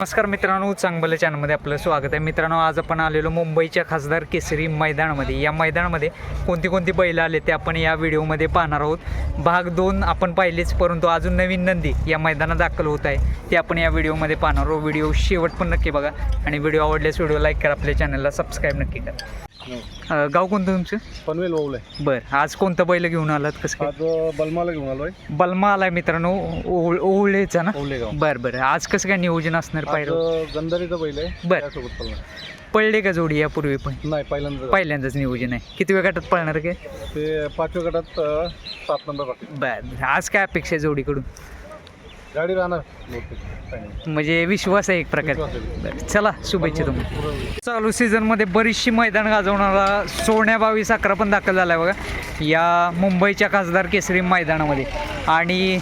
नमस्कार मित्रांनो चांगलं चॅनलमध्ये आपलं स्वागत आहे. मित्रांनो आज आपण आलेलो मुंबईच्या खासदार केसरी मैदानामध्ये. या मैदानामध्ये कोणती कोणती बैलं आले ते आपण या व्हिडिओमध्ये पाहणार आहोत. भाग दोन आपण पाहिलेच परंतु अजून नवीन नंदी या मैदानात दाखल होत आहे. ते आपण या व्हिडिओमध्ये पाहणार आहोत. व्हिडिओ शेवट पण नक्की बघा आणि व्हिडिओ आवडल्यास व्हिडिओ लाईक करा आपल्या चॅनलला सबस्क्राईब नक्की करा. अं, गाव कोणतं तुमचं? पनवेल ओवलंय बरं आज कोणतं बैल घेऊन आलात कसं काय? आज बलमाला घेऊन आलोय. बलमा आलाय मित्रांनो ओळ ओवळेचा ना? ओवलेगाव बरं बरं आज कसं काय नियोजन असणार आज पाहिजे गंधारीचं बैल आहे. बर. त्यासोबत पळणार. पडले का जोडी यापूर्वी पण? नाही पहिल्यांदा पहिल्यांदाच नियोजन आहे. किती वेळ गटात पळणार काय? ते पाचव्या गटात अं, सात नंबर बर. आज काय अपेक्षा आहे जोडीकडून? गाडी राहणार. म्हणजे विश्वास आहे एक प्रकारे आहे. चला शुभेच्छा तुम्हाला पुरवली. चालू सीझनमध्ये बरीचशी मैदान गाजवणारा सोन्या बावीस अकरा पण दाखल झाला आहे बघा या मुंबईच्या खासदार केसरी मैदानामध्ये आणि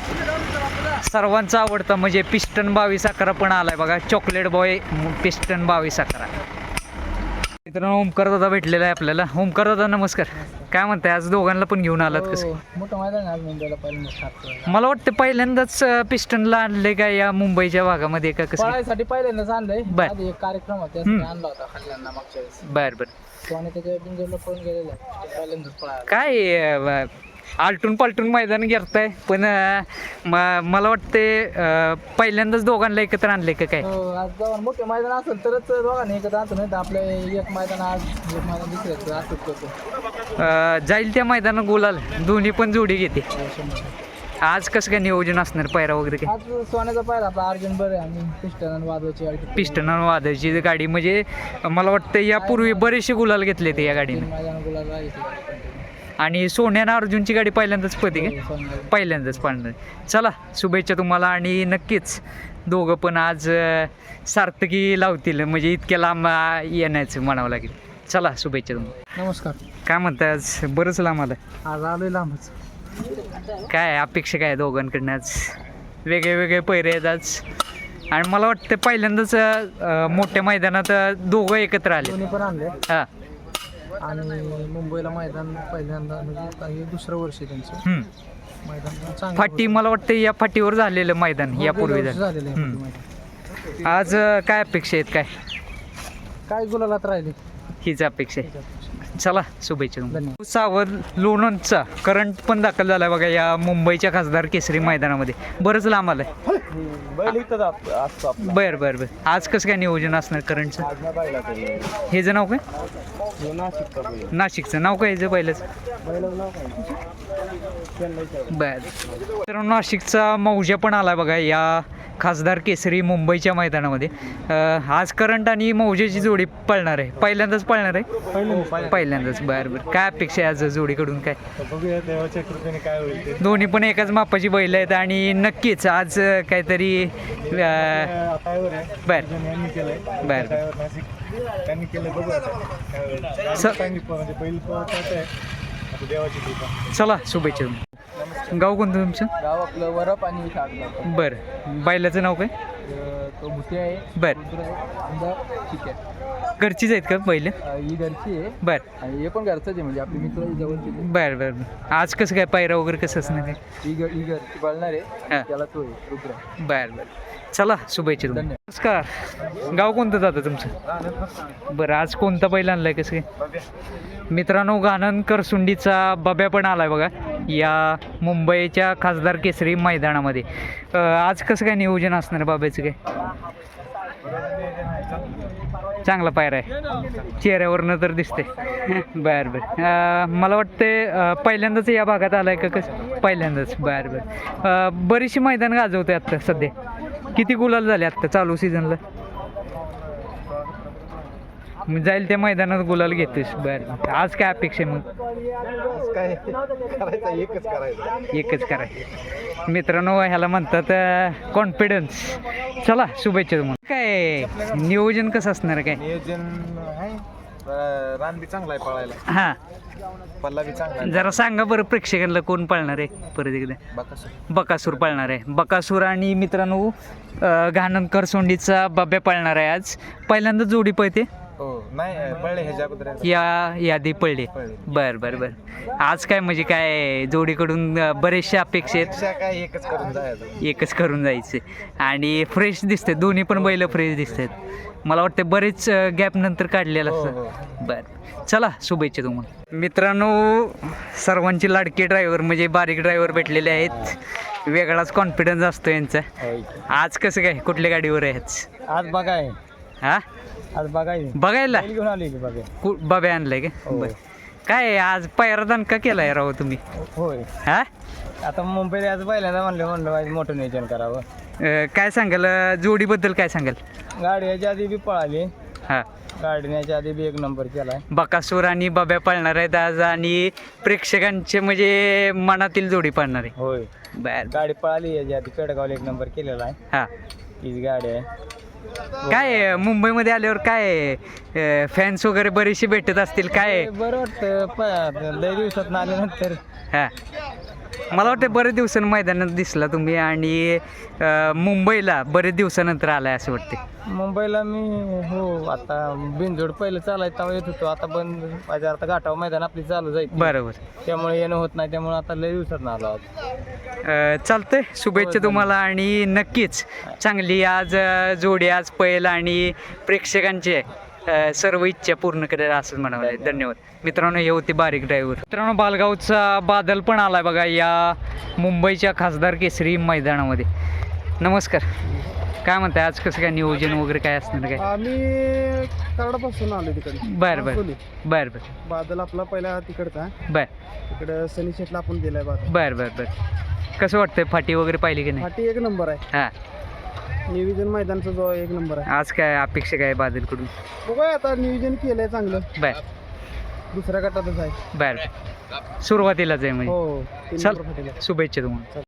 सर्वांचा आवडता म्हणजे पिस्टन बावीस अकरा पण आलाय बघा चॉकलेट बॉय पिस्टन बावीस अकरा मित्रांनो ओमकार दादा भेटलेला आहे आपल्याला. ओमकार दादा नमस्कार. काय म्हणताय आज दोघांना पण घेऊन आलात कसं? हो, मोठं मैदान आहे आज मुंबईला पहिल्यांदा मला वाटतं पहिल्यांदाच पिस्टनला आणले का या मुंबईच्या भागामध्ये का कसं? पळायसाठी पहिल्यांदाच आणलंय. बर. आधी एक कार्यक्रम होता. त्यासाठी आणला होता खाल्ल्यांना मागच्या वेळेस. बर बर. तो आणि त्याच्या बिंजरला पळून गेलेला आहे. ते पहिल्यांदाच पळायला काय अं, आलटून पालटून मैदान घेताय पण मला वाटते पहिल्यांदाच दोघांना एकत्र आणले का काय? हो आज मोठे मैदान असेल तरच दोघांनी एकत्र आणतो नाही तर आपल्या एक मैदान आज एक मैदान दुसऱ्याचं असंच जाईल त्या मैदानात गुलाल. दोन्ही पण जोडी घेते. हो. आज कसं काय नियोजन असणार पायरा वगैरे काय? आज सोन्याचा पाहिला आपला अर्जुन बरं आणि पिस्टन वाजवायची गाडी पिस्टन आणि वादळची गाडी. म्हणजे मला वाटतं यापूर्वी बरेचसे गुलाल घेतले ते या गाडीने. गुलाल आणि सोन्यानं अर्जुनची गाडी पहिल्यांदाच पळते का? सोन्या. पहिल्यांदाच पाळणार. चला शुभेच्छा तुम्हाला आणि नक्कीच दोघं पण आज सार्थकी लावतील. म्हणजे इतक्या लांब येण्याचं म्हणावं लागेल. चला शुभेच्छा तुम्हाला. नमस्कार. काय म्हणताय आज? बरंच लांब आलं आज आलोय लांबच. काय अपेक्षा काय दोघांकडनं आज? वेगळे वेगळे पैरे आहेत आज. आणि मला वाटतं पहिल्यांदाच मोठ्या मैदानात दोघं एकत्र आले दोन्ही पण आणले हां. आणि मुंबईला मैदान पहिल्यांदा म्हणजे हे दुसरं वर्ष आहे त्यांचं. हम्म. मैदान पण चांगलं फाटी मला वाटतं या फाटीवर झालेलं मैदान हो, यापूर्वी गेल्या वर्षी झालं झालेलं आहे हम्म. मैदान. आज अं, काय अपेक्षा आहेत काय? काय गुलालात राहिले? हीच अपेक्षा आहे. चला शुभेच्छा तुम्हाला. सावध लोणंदचा करंट पण दाखल झालाय बघा या मुंबईच्या खासदार केसरी मैदानामध्ये. बरंच लांब आलंय. बर बर बर. आज कसं काय नियोजन असणार करंटचं हे जे नाव काय? नाशिकचा नाव काय याचं पहिलंच बर. तर नाशिकचा मौजा पण आलाय बघा या खासदार केसरी मुंबईच्या मैदानामध्ये. आज करंट आणि मौजेची जोडी पळणार आहे. पहिल्यांदाच पळणार आहे? पहिल्यांदाच. बर बर. काय अपेक्षा आहे आज जोडीकडून काय? बघूया देवाच्या कृपेने काय होईल ते. दोन्ही पण एकाच मापाची बैल आहेत आणि नक्कीच आज काहीतरी बर. बर त्यांनी कृपा. चला शुभेच्छा. गाव कोणतं तुमचं? गाव आपलं वरप आणि शाळा बरं. बैलाचं नाव काय? तो भुते आहे. बर. समजा ठीक आहे घरचीच आहेत का बैल? अं, ही घरची आहे. बर. आणि हे पण घरचंच आहे म्हणजे आपले मित्र जवळचे ते. बर बर बर. आज कसं काय पायरा वगैरे कसं असणार काय ही घ- ही घरची बळणार हा. आहे त्याला तो आहे रुद्र बर बर. चला शुभेच्छा तुम्हाला. नमस्कार. गाव कोणतं जातं तुमचं? बरं आज कोणता बैल आणलाय कसं काय? मित्रांनो गाणन करसुंडीचा बब्या पण आलाय बघा. या मुंबईच्या खासदार केसरी मैदानामध्ये. आज कसं काय नियोजन असणार बाबाचं काय? चांगला पायरा आहे. चेहऱ्यावरनं तर दिसते बर बर. मला वाटते पहिल्यांदाच या भागात आलाय का कसं? पहिल्यांदाच. बर बर. बरीचशी मैदान गाजवते आत्ता सध्या. किती गुलाल झाले आत्ता चालू सीझनला मग जाईल त्या मैदानात गुलाल घेतोस. बर. आज काय अपेक्षा आहे मग? काय करायचं? एकच करायचं. एकच करायचं. मित्रांनो ह्याला म्हणतात कॉन्फिडन्स चला शुभेच्छा तुम्हाला. काय नियोजन कसं असणार आहे काय? नियोजन आहे. जरा रान बी चांगला आहे पळायला. हां. पल्ला बी चांगला आहे. जरा सांगा बरं प्रेक्षकांना कोण पाळणार आहे परत एकदा? बाकासूर. बकासूर पाळणार आहे. बकासूर आणि मित्रांनो अं, करसोंडीचा बब्या पाळणार आहे आज. पहिल्यांदा जोडी पळते. नाही पळले ह्याच्या अगोदर या यादी पडली पळले. बर बर बर. आज काय म्हणजे काय जोडीकडून अं, बरेचशा अपेक्षा आहेत. पेक्षा काय एकच करून जायचं. एकच करून जायचे. आणि फ्रेश दिसते दोन्ही पण बैल फ्रेश दिसतात मला वाटतं बरेच गॅप नंतर काढलेलं हो, असतं बर. चला शुभेच्छा तुम्हाला. मित्रांनो सर्वांची लाडके ड्रायव्हर म्हणजे बारीक ड्रायव्हर भेटलेले आहेत. वेगळाच कॉन्फिडन्स असतो यांचा. आज कसं काय? कुठल्या गाडीवर आहेत? आज बघाय हा? आज बघाय बघायला? घेऊन आली बघा कु- बाबे आणलाय का. बर. काय आज पायरादान का केलाय राव तुम्ही? होय. हा? आता मुंबईला आज पहिल्यांदा म्हणलं म्हणलं आज मोठं नियोजन करावं. अं, काय सांगाल? अं, जोडीबद्दल काय सांगाल? गाडी याच्या आधी बी पळाली. हा. गाडी याच्या आधी बी एक नंबर केलाय. बकासूर आणि बाब्या पाळणार आहेत आज आणि प्रेक्षकांचे म्हणजे मनातील जोडी पाळणार आहे. होय. बर. गाडी पळाली याच्या आधी पेडगावला एक नंबर केलेला आहे. हा. हीच गाडी आहे. काय मुंबईमध्ये आल्यावर काय फॅन्स वगैरे बरेचसे भेटत असतील काय बरं वाटतं लय दिवसात आल्यानंतर. हा. मला वाटतं बरेच दिवसांनी मैदानात दिसला तुम्ही आणि अं, मुंबईला बरेच दिवसानंतर आलाय असं वाटते मुंबईला मी हो आता बिनजोड पहिलं चालाय तेव्हा येत होतो. आता बंद माझ्या आता घाटाव मैदान आपली चालू जाईल. बरोबर. त्यामुळे येणं होत नाही त्यामुळे आता लय दिवसात आलो आज. अ, चालतंय. शुभेच्छा तुम्हाला आणि नक्कीच चांगली आज अ, जोडी आज पैल आणि प्रेक्षकांचे अ, सर्व इच्छा पूर्ण करेल असं म्हणावं धन्यवाद. मित्रांनो हे होते बारीक ड्रायव्हर मित्रांनो बालगावचा बादल पण आलाय बघा या मुंबईच्या खासदार केसरी मैदानामध्ये. नमस्कार. काय म्हणताय? आज कसं काय नियोजन वगैरे काय असणार काय? आम्ही कराडापासून आलो तिकडे. बर बर. बर बर. बादल आपला पहिला तिकडचा बर. तिकडे सनी शेटला आपण दिलाय बादल. बर बर बर. कसं वाटतंय? फाटी वगैरे पाहिली की नाही? फाटी एक नंबर आहे. हां. नियोजन मैदानचा जो एक नंबर आहे. आज काय अपेक्षा काय बादलकडून? बघूया आता नियोजन केलंय चांगलं. बर. दुसऱ्या गटातच आहे. बर. सुरुवातीलाच आहे म्हणजे. हो तीन चल. नंबर फाटीला शुभेच्छा तुम्हाला.